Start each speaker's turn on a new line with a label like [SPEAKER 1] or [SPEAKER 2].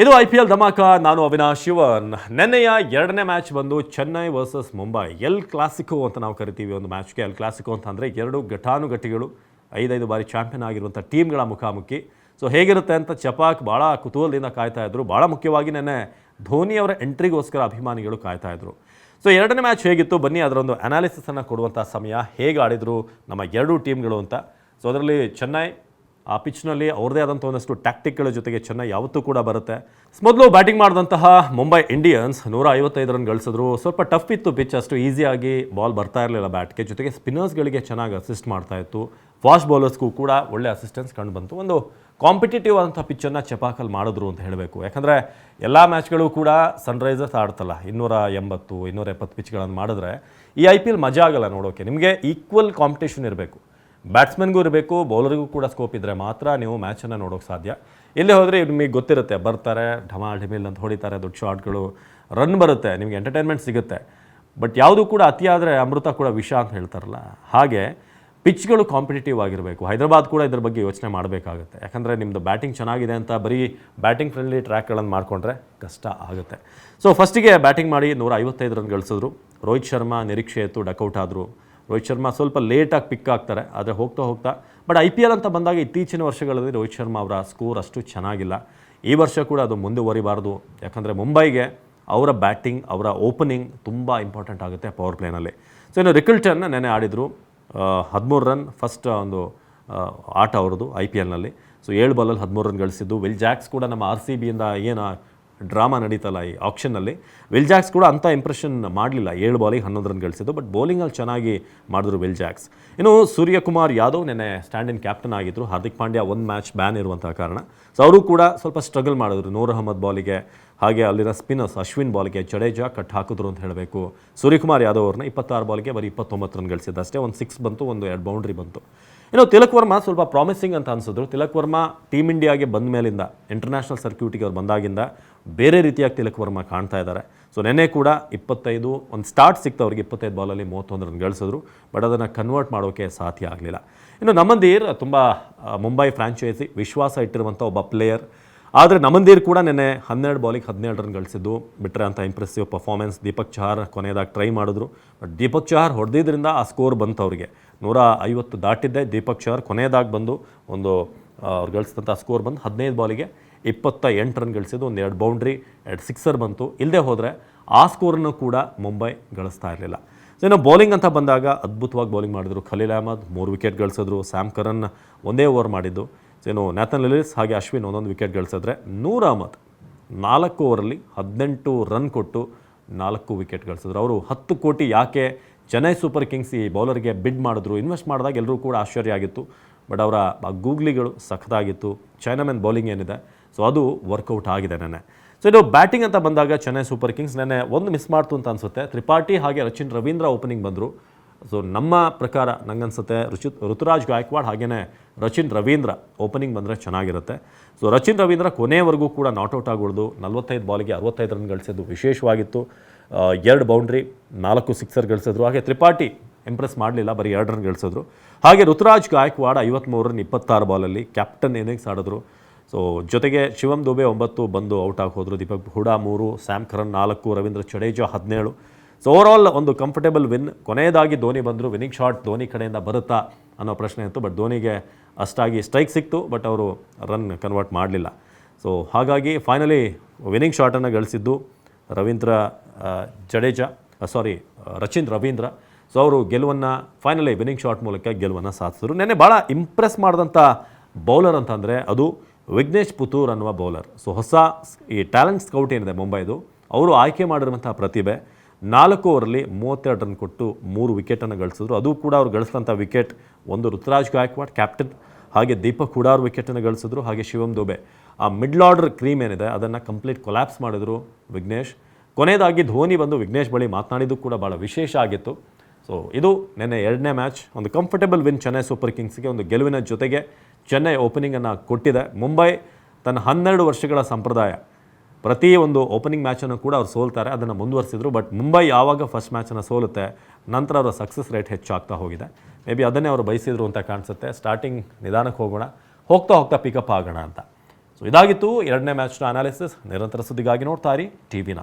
[SPEAKER 1] ಇದು I P L dhamaka. ನಾನು ಅವಿನಾಶ್ ಶಿವನ್. ನೆನ್ನೆಯ ಎರಡನೇ ಮ್ಯಾಚ್ ಬಂದು Chennai versus Mumbai. El Clasico ಅಂತ ನಾವು ಕರಿತೀವಿ ಒಂದು ಮ್ಯಾಚ್ಗೆ. ಎಲ್ ಕ್ಲಾಸಿಕೋ ಅಂತ ಅಂದರೆ ಎರಡು ಘಟಾನುಘಟಿಗಳು, ಐದೈದು ಬಾರಿ ಚಾಂಪಿಯನ್ ಆಗಿರುವಂಥ ಟೀಮ್ಗಳ ಮುಖಾಮುಖಿ. ಸೊ ಹೇಗಿರುತ್ತೆ ಅಂತ ಚಪಾಕ್ ಭಾಳ ಕುತೂಹಲದಿಂದ ಕಾಯ್ತಾ ಇದ್ರು. ಭಾಳ ಮುಖ್ಯವಾಗಿ ನೆನ್ನೆ ಧೋನಿಯವರ ಎಂಟ್ರಿಗೋಸ್ಕರ ಅಭಿಮಾನಿಗಳು ಕಾಯ್ತಾ ಇದ್ರು. ಸೊ ಎರಡನೇ ಮ್ಯಾಚ್ ಹೇಗಿತ್ತು? ಬನ್ನಿ ಅದರೊಂದು ಅನಾಲಿಸಿಸನ್ನು ಕೊಡುವಂಥ ಸಮಯ. ಹೇಗೆ ಆಡಿದರು ನಮ್ಮ ಎರಡೂ ಟೀಮ್ಗಳು ಅಂತ. ಸೊ ಅದರಲ್ಲಿ ಚೆನ್ನೈ ಆ ಪಿಚ್ನಲ್ಲಿ ಅವ್ರದೇ ಆದಂಥ ಒಂದಷ್ಟು ಟ್ಯಾಕ್ಟಿಕ್ಗಳ ಜೊತೆಗೆ ಚೆನ್ನೈ ಯಾವತ್ತೂ ಕೂಡ ಬರುತ್ತೆ. ಮೊದಲು ಬ್ಯಾಟಿಂಗ್ ಮಾಡಿದಂತಹ ಮುಂಬೈ ಇಂಡಿಯನ್ಸ್ ನೂರ ಐವತ್ತೈದು ರನ್ ಗಳಿಸಿದ್ರು. ಸ್ವಲ್ಪ ಟಫ್ ಇತ್ತು ಪಿಚ್ ಅಷ್ಟು ಈಸಿಯಾಗಿ ಬಾಲ್ ಬರ್ತಾ ಇರಲಿಲ್ಲ ಬ್ಯಾಟ್ಗೆ ಜೊತೆಗೆ ಸ್ಪಿನ್ನರ್ಸ್ಗಳಿಗೆ ಚೆನ್ನಾಗಿ ಅಸಿಸ್ಟ್ ಮಾಡ್ತಾ ಇತ್ತು. ಫಾಸ್ಟ್ ಬೌಲರ್ಸ್ಗೂ ಕೂಡ ಒಳ್ಳೆ ಅಸಿಸ್ಟೆನ್ಸ್ ಕಂಡು ಬಂತು ಒಂದು ಕಾಂಪಿಟೇಟಿವ್ ಆದಂಥ ಪಿಚ್ಚನ್ನು ಚಪಾಕಲ್ ಮಾಡಿದ್ರು ಅಂತ ಹೇಳಬೇಕು. ಯಾಕಂದರೆ ಎಲ್ಲ ಮ್ಯಾಚ್ಗಳು ಕೂಡ ಸನ್ರೈಸರ್ಸ್ ಆಡ್ತಲ್ಲ. ಇನ್ನೂರ ಎಂಬತ್ತು ಇನ್ನೂರ ಎಪ್ಪತ್ತು ಪಿಚ್ಗಳನ್ನು ಮಾಡಿದ್ರೆ ಈ ಐ ಪಿ ಎಲ್ ಮಜಾ ಆಗಲ್ಲ ನೋಡೋಕೆ. ನಿಮಗೆ ಈಕ್ವಲ್ ಕಾಂಪಿಟೇಷನ್ ಇರಬೇಕು. ಬ್ಯಾಟ್ಸ್ಮನ್ಗೂ ಇರಬೇಕು, ಬೌಲರಿಗೂ ಕೂಡ ಸ್ಕೋಪ್ ಇದ್ದರೆ ಮಾತ್ರ ನೀವು ಮ್ಯಾಚನ್ನು ನೋಡೋಕೆ ಸಾಧ್ಯ. ಇಲ್ಲೇ ಹೋದರೆ ನಿಮಗೆ ಗೊತ್ತಿರುತ್ತೆ, ಬರ್ತಾರೆ ಢಮಾಲ್ ಢಿಮಿಲ್ ಅಂತ ಹೊಡಿತಾರೆ, ದೊಡ್ಡ ಶಾಟ್ಗಳು ರನ್ ಬರುತ್ತೆ, ನಿಮಗೆ ಎಂಟರ್ಟೈನ್ಮೆಂಟ್ ಸಿಗುತ್ತೆ. ಬಟ್ ಯಾವುದು ಕೂಡ ಅತಿಯಾದರೆ ಅಮೃತ ಕೂಡ ವಿಷ ಅಂತ ಹೇಳ್ತಾರಲ್ಲ. ಹಾಗೆ ಪಿಚ್ಗಳು ಕಾಂಪಿಟೇಟಿವ್ ಆಗಿರಬೇಕು. ಹೈದರಾಬಾದ್ ಕೂಡ ಇದ್ರ ಬಗ್ಗೆ ಯೋಚನೆ ಮಾಡಬೇಕಾಗುತ್ತೆ. ಯಾಕಂದರೆ ನಿಮ್ಮದು ಬ್ಯಾಟಿಂಗ್ ಚೆನ್ನಾಗಿದೆ ಅಂತ ಬರೀ ಬ್ಯಾಟಿಂಗ್ ಫ್ರೆಂಡ್ಲಿ ಟ್ರ್ಯಾಕ್ಗಳನ್ನು ಮಾಡಿಕೊಂಡ್ರೆ ಕಷ್ಟ ಆಗುತ್ತೆ. ಸೊ ಫಸ್ಟಿಗೆ ಬ್ಯಾಟಿಂಗ್ ಮಾಡಿ ನೂರ ಐವತ್ತೈದು ರನ್ ಗಳಿಸಿದ್ರು. ರೋಹಿತ್ ಶರ್ಮಾ, ನಿರೀಕ್ಷೆ ಇತ್ತು ಡಕೌಟ್ ಆದರು. ರೋಹಿತ್ ಶರ್ಮಾ ಸ್ವಲ್ಪ ಲೇಟಾಗಿ ಪಿಕ್ ಆಗ್ತಾರೆ, ಆದರೆ ಹೋಗ್ತಾ ಹೋಗ್ತಾ ಬಟ್ ಐ ಪಿ ಎಲ್ ಅಂತ ಬಂದಾಗ ಇತ್ತೀಚಿನ ವರ್ಷಗಳಲ್ಲಿ ರೋಹಿತ್ ಶರ್ಮಾ ಅವರ ಸ್ಕೋರ್ ಅಷ್ಟು ಚೆನ್ನಾಗಿಲ್ಲ. ಈ ವರ್ಷ ಕೂಡ ಅದು ಮುಂದುವರಿಬಾರ್ದು. ಯಾಕಂದರೆ ಮುಂಬೈಗೆ ಅವರ ಬ್ಯಾಟಿಂಗ್ ಅವರ ಓಪನಿಂಗ್ ತುಂಬ ಇಂಪಾರ್ಟೆಂಟ್ ಆಗುತ್ತೆ ಪವರ್ ಪ್ಲೇನಲ್ಲಿ ಸೊ ಇನ್ನು ರಿಕಲ್ಟನ್ ನೆನೆ ಆಡಿದರು. ಹದಿಮೂರು ರನ್ ಫಸ್ಟ್ ಒಂದು ಆಟ ಅವ್ರದ್ದು ಐ ಪಿ ಎಲ್ನಲ್ಲಿ ಸೊ ಏಳು ಬಾಲಲ್ಲಿ ಹದಿಮೂರು ರನ್ ಗಳಿಸಿದ್ದು. ವಿಲ್ ಜಾಕ್ಸ್ ಕೂಡ ನಮ್ಮ ಆರ್ ಸಿ ಬಿಯಿಂದ ಏನು ಡ್ರಾಮಾ ನಡೀತಲ್ಲ ಈ ವಿಲ್ ಜಾಕ್ಸ್ ಕೂಡ ಅಂಥ ಇಂಪ್ರೆಷನ್ ಮಾಡಲಿಲ್ಲ. ಏಳು ಬಾಲಿಗೆ ಹನ್ನೊಂದು ರನ್ ಗಳಿಸಿದ್ದು ಬಟ್ ಬೌಲಿಂಗಲ್ಲಿ ಚೆನ್ನಾಗಿ ಮಾಡಿದ್ರು ವಿಲ್ ಜಾಕ್ಸ್ ಇನ್ನು ಸೂರ್ಯಕುಮಾರ್ ಯಾದವ್ ನೆನ್ನೆ ಸ್ಟ್ಯಾಂಡ್ ಇನ್ ಕ್ಯಾಪ್ಟನ್ ಆಗಿದ್ದರು ಹಾರ್ದಿಕ್ ಪಾಂಡ್ಯ ಒಂದು ಮ್ಯಾಚ್ ಬ್ಯಾನ್ ಇರುವಂಥ ಕಾರಣ. ಸೊ ಅವರು ಕೂಡ ಸ್ವಲ್ಪ ಸ್ಟ್ರಗಲ್ ಮಾಡಿದ್ರು. ನೂರ್ ಅಹಮದ್ ಬಾಲಿಗೆ, ಹಾಗೆ ಅಲ್ಲಿನ ಸ್ಪಿನ್ನರ್ಸ್ ಅಶ್ವಿನ್ ಬಾಲ್ಗೆ, ಜಡೇಜಾ ಕಟ್ ಹಾಕಿದ್ರು ಅಂತ ಹೇಳಬೇಕು. ಸೂರ್ಯಕುಮಾರ್ ಯಾದವ್ ಅವ್ರನ್ನ ಇಪ್ಪತ್ತಾರು ಬಾಲ್ಗೆ ಬರೀ ಇಪ್ಪತ್ತೊಂಬತ್ತು ರನ್ ಗಳಿಸಿದ್ದು ಅಷ್ಟೇ. ಒಂದು ಸಿಕ್ಸ್ ಬಂತು, ಒಂದು ಎರಡು ಬೌಂಡ್ರಿ ಬಂತು. ಇನ್ನು ತಿಲಕ್ ವರ್ಮ ಸ್ವಲ್ಪ ಪ್ರಾಮಿಸಿಂಗ್ ಅಂತ ಅನ್ಸಿದ್ರು. ತಿಲಕ್ ವರ್ಮ ಟೀಮ್ ಇಂಡಿಯಾಗೆ ಬಂದ ಮೇಲಿಂದ ಇಂಟರ್ನ್ಯಾಷನಲ್ ಸರ್ಕ್ಯೂಟಿಗೆ ಅವ್ರು ಬಂದಾಗಿಂದ ಬೇರೆ ರೀತಿಯಾಗಿ ತಿಲಕ್ ವರ್ಮ ಕಾಣ್ತಾ ಇದ್ದಾರೆ. ಸೊ ನೆನ್ನೆ ಕೂಡ ಇಪ್ಪತ್ತೈದು, ಒಂದು ಸ್ಟಾರ್ಟ್ ಸಿಕ್ತು ಅವ್ರಿಗೆ, ಇಪ್ಪತ್ತೈದು ಬಾಲಲ್ಲಿ ಮೂವತ್ತೊಂದು ರನ್ ಗಳಿಸಿದ್ರು ಬಟ್ ಅದನ್ನು ಕನ್ವರ್ಟ್ ಮಾಡೋಕ್ಕೆ ಸಾಧ್ಯ ಆಗಲಿಲ್ಲ. ಇನ್ನು ನಮಂದೀರ್ ತುಂಬ ಮುಂಬೈ ಫ್ರಾಂಚೈಸಿ ವಿಶ್ವಾಸ ಇಟ್ಟಿರುವಂಥ ಒಬ್ಬ ಪ್ಲೇಯರ್ ಆದರೆ ನಮಂದೀರ್ ಕೂಡ ನೆನ್ನೆ ಹನ್ನೆರಡು ಬಾಲಿಗೆ ಹದಿನೇಳು ರನ್ ಗಳಿಸಿದ್ದು ಬಿಟ್ಟರೆ ಅಂತ ಇಂಪ್ರೆಸಿವ್ ಪರ್ಫಾರ್ಮೆನ್ಸ್ ದೀಪಕ್ ಚಹಾರ್ ಕೊನೆಯದಾಗಿ ಟ್ರೈ ಮಾಡಿದ್ರು. ಬಟ್ ದೀಪಕ್ ಚಹಾರ್ ಹೊಡೆದಿದ್ದರಿಂದ ಆ ಸ್ಕೋರ್ ಬಂತು ಅವರಿಗೆ. ನೂರ ಐವತ್ತು ದಾಟಿದ್ದೆ. ದೀಪಕ್ ಚಹರ್ ಕೊನೆಯದಾಗಿ ಬಂದು ಒಂದು ಅವ್ರು ಗಳಿಸಿದಂಥ ಸ್ಕೋರ್ ಬಂದು ಹದಿನೈದು ಬಾಲಿಗೆ ಇಪ್ಪತ್ತ ಎಂಟು ರನ್ ಗಳಿಸಿದ್ದು, ಒಂದು ಎರಡು ಬೌಂಡ್ರಿ ಎರಡು ಸಿಕ್ಸರ್ ಬಂತು. ಇಲ್ಲದೆ ಹೋದರೆ ಆ ಸ್ಕೋರನ್ನು ಕೂಡ ಮುಂಬೈ ಗಳಿಸ್ತಾ ಇರಲಿಲ್ಲ. ಸೊ ಇನ್ನು ಬೌಲಿಂಗ್ ಅಂತ ಬಂದಾಗ ಅದ್ಭುತವಾಗಿ ಬೌಲಿಂಗ್ ಮಾಡಿದ್ರು. ಖಲೀಲ್ ಅಹಮದ್ ಮೂರು ವಿಕೆಟ್ ಗಳಿಸಿದ್ರು. ಸ್ಯಾಮ್ ಕರನ್ ಒಂದೇ ಓವರ್ ಮಾಡಿದ್ದು. ಸೊ ಇನ್ನು ನ್ಯಾಥನ್ ಲಿಲಿಸ್ ಹಾಗೆ ಅಶ್ವಿನ್ ಒಂದೊಂದು ವಿಕೆಟ್ ಗಳಿಸಿದ್ರೆ ನೂರ ಅಹಮದ್ ನಾಲ್ಕು ಓವರಲ್ಲಿ ಹದಿನೆಂಟು ರನ್ ಕೊಟ್ಟು ನಾಲ್ಕು ವಿಕೆಟ್ ಗಳಿಸಿದ್ರು. ಅವರು ಹತ್ತು ಕೋಟಿ ಯಾಕೆ ಚೆನ್ನೈ ಸೂಪರ್ ಕಿಂಗ್ಸ್ ಈ ಬೌಲರ್ಗೆ ಬಿಡ್ ಮಾಡಿದ್ರು, ಇನ್ವೆಸ್ಟ್ ಮಾಡಿದಾಗ ಎಲ್ಲರೂ ಕೂಡ ಆಶ್ಚರ್ಯ ಆಗಿತ್ತು. ಬಟ್ ಅವರ ಗೂಗ್ಲಿಗಳು ಸಖತ್ತಾಗಿತ್ತು. ಚೈನಾಮೆನ್ ಬೌಲಿಂಗ್ ಏನಿದೆ? ಸೊ ಅದು ವರ್ಕೌಟ್ ಆಗಿದೆ ನೆನೆ ಸೊ ಇದು ಬ್ಯಾಟಿಂಗ್ ಅಂತ ಬಂದಾಗ ಚೆನ್ನೈ ಸೂಪರ್ ಕಿಂಗ್ಸ್ ನೆನೆ ಒಂದು ಮಿಸ್ ಮಾಡ್ತು ಅಂತ ಅನಿಸುತ್ತೆ. ತ್ರಿಪಾಠಿ ಹಾಗೆ ರಚಿನ್ ರವೀಂದ್ರ ಓಪನಿಂಗ್ ಬಂದರು. ಸೊ ನಮ್ಮ ಪ್ರಕಾರ ನನಗನ್ಸುತ್ತೆ ರುಚಿ, ಋತುರಾಜ್ ಗಾಯಕ್ವಾಡ್ ಹಾಗೆಯೇ ರಚಿನ್ ರವೀಂದ್ರ ಓಪನಿಂಗ್ ಬಂದರೆ ಚೆನ್ನಾಗಿರುತ್ತೆ. ಸೊ ರಚಿನ್ ರವೀಂದ್ರ ಕೊನೆಯವರೆಗೂ ಕೂಡ ನಾಟ್ಔಟ್ ಆಗಿಬಿಡ್ದು ನಲ್ವತ್ತೈದು ಬಾಲಿಗೆ ಅರವತ್ತೈದು ರನ್ ಗಳಿಸಿದ್ದು ವಿಶೇಷವಾಗಿತ್ತು. ಎರಡು ಬೌಂಡ್ರಿ ನಾಲ್ಕು ಸಿಕ್ಸರ್ ಗಳಿಸಿದ್ರು. ಹಾಗೆ ತ್ರಿಪಾಠಿ ಇಂಪ್ರೆಸ್ ಮಾಡಲಿಲ್ಲ, ಬರೀ ಎರಡು ರನ್ ಗಳಿಸಿದ್ರು. ಹಾಗೆ ಋತುರಾಜ್ ಗಾಯಕ್ವಾಡ್ ಐವತ್ತ್ಮೂರು ರನ್ ಇಪ್ಪತ್ತಾರು ಬಾಲಲ್ಲಿ ಕ್ಯಾಪ್ಟನ್ ಇನ್ನಿಂಗ್ಸ್ ಆಡಿದ್ರು. ಸೊ ಜೊತೆಗೆ ಶಿವಮ್ ದುಬೆ ಒಂಬತ್ತು ಬಂದು ಔಟ್ ಆಗಿ ಹೋದರು. ದೀಪಕ್ ಹುಡಾ ಮೂರು ಸ್ಯಾಮ್ ಕರನ್ ನಾಲ್ಕು, ರವೀಂದ್ರ ಜಡೇಜಾ ಹದಿನೇಳು. ಸೊ ಆಲ್ ಒಂದು ಕಂಫರ್ಟೇಬಲ್ ವಿನ್ ಕೊನೆಯದಾಗಿ ಧೋನಿ ಬಂದರು ವಿನ್ನಿಂಗ್ ಶಾಟ್ ಧೋನಿ ಕಡೆಯಿಂದ ಬರುತ್ತಾ ಅನ್ನೋ ಪ್ರಶ್ನೆ ಇತ್ತು. ಬಟ್ ಧೋನಿಗೆ ಅಷ್ಟಾಗಿ ಸ್ಟ್ರೈಕ್ ಸಿಕ್ತು ಬಟ್ ಅವರು ರನ್ ಕನ್ವರ್ಟ್ ಮಾಡಲಿಲ್ಲ. ಸೊ ಹಾಗಾಗಿ ಫೈನಲಿ ವಿನ್ನಿಂಗ್ ಶಾಟನ್ನು ಗಳಿಸಿದ್ದು ರವೀಂದ್ರ ಜಡೇಜಾ ಸಾರಿ ರಚಿನ್ ರವೀಂದ್ರ. ಸೊ ಅವರು ಗೆಲುವನ್ನು ಫೈನಲಿ ವಿನ್ನಿಂಗ್ ಶಾಟ್ ಮೂಲಕ ಗೆಲುವನ್ನು ಸಾಧಿಸಿದ್ರು. ನೆನ್ನೆ ಭಾಳ ಇಂಪ್ರೆಸ್ ಮಾಡಿದಂಥ ಬೌಲರ್ ಅಂತಂದರೆ ಅದು ವಿಘ್ನೇಶ್ ಪುತೂರ್ ಅನ್ನುವ ಬೌಲರ್ ಸೊ ಹೊಸ ಈ ಟ್ಯಾಲೆಂಟ್ ಸ್ಕೌಟ್ ಏನಿದೆ ಮುಂಬೈದು, ಅವರು ಆಯ್ಕೆ ಮಾಡಿರುವಂಥ ಪ್ರತಿಭೆ. ನಾಲ್ಕು ಓವರಲ್ಲಿ ಮೂವತ್ತೆರಡು ರನ್ ಕೊಟ್ಟು ಮೂರು ವಿಕೆಟನ್ನು ಗಳಿಸಿದ್ರು. ಅದು ಕೂಡ ಅವ್ರು ಗಳಿಸಿದಂಥ ವಿಕೆಟ್ ಒಂದು ಋತುರಾಜ್ ಗಾಯಕ್ವಾಡ್ ಕ್ಯಾಪ್ಟನ್ ಹಾಗೆ ದೀಪಕ್ ಹುಡಾರ್ ವಿಕೆಟನ್ನು ಗಳಿಸಿದ್ರು. ಹಾಗೆ ಶಿವಮ್ ದುಬೆ. ಆ ಮಿಡ್ಲ್ ಆರ್ಡರ್ ಕ್ರೀಮ್ ಏನಿದೆ, ಅದನ್ನು ಕಂಪ್ಲೀಟ್ ಕೊಲ್ಯಾಪ್ಸ್ ಮಾಡಿದ್ರು ವಿಘ್ನೇಶ್. ಕೊನೆಯದಾಗಿ ಧೋನಿ ಬಂದು ವಿಘ್ನೇಶ್ ಬಳಿ ಮಾತನಾಡಿದ್ದು ಕೂಡ ಭಾಳ ವಿಶೇಷ ಆಗಿತ್ತು. ಸೊ ಇದು ನಿನ್ನೆ ಎರಡನೇ ಮ್ಯಾಚ್ ಒಂದು ಕಂಫರ್ಟೇಬಲ್ ವಿನ್ ಚೆನ್ನೈ ಸೂಪರ್ ಕಿಂಗ್ಸ್ಗೆ ಒಂದು ಗೆಲುವಿನ ಜೊತೆಗೆ ಚೆನ್ನೈ ಓಪನಿಂಗನ್ನು ಕೊಟ್ಟಿದೆ. ಮುಂಬೈ ತನ್ನ ಹನ್ನೆರಡು ವರ್ಷಗಳ ಸಂಪ್ರದಾಯ. ಪ್ರತಿ ಒಂದು ಓಪನಿಂಗ್ ಮ್ಯಾಚನ್ನು ಕೂಡ ಅವ್ರು ಸೋಲ್ತಾರೆ, ಅದನ್ನು ಮುಂದುವರಿಸಿದ್ರು. ಬಟ್ ಮುಂಬೈ ಯಾವಾಗ ಫಸ್ಟ್ ಮ್ಯಾಚನ್ನು ಸೋಲುತ್ತೆ, ನಂತರ ಅವರ ಸಕ್ಸಸ್ ರೇಟ್ ಹೆಚ್ಚಾಗ್ತಾ ಹೋಗಿದೆ. ಮೇ ಬಿ ಅದನ್ನೇ ಅವರು ಬಯಸಿದ್ರು ಅಂತ ಕಾಣಿಸುತ್ತೆ. ಸ್ಟಾರ್ಟಿಂಗ್ ನಿಧಾನಕ್ಕೆ ಹೋಗೋಣ, ಹೋಗ್ತಾ ಹೋಗ್ತಾ ಪಿಕಪ್ ಆಗೋಣ ಅಂತ. ಸೊ ಇದಾಗಿತ್ತು ಎರಡನೇ ಮ್ಯಾಚ್ನ ಅನಾಲಿಸಿಸ್ ನಿರಂತರ ಸುದ್ದಿಗಾಗಿ ನೋಡ್ತಾ ಇರಿ ಟಿ ವಿ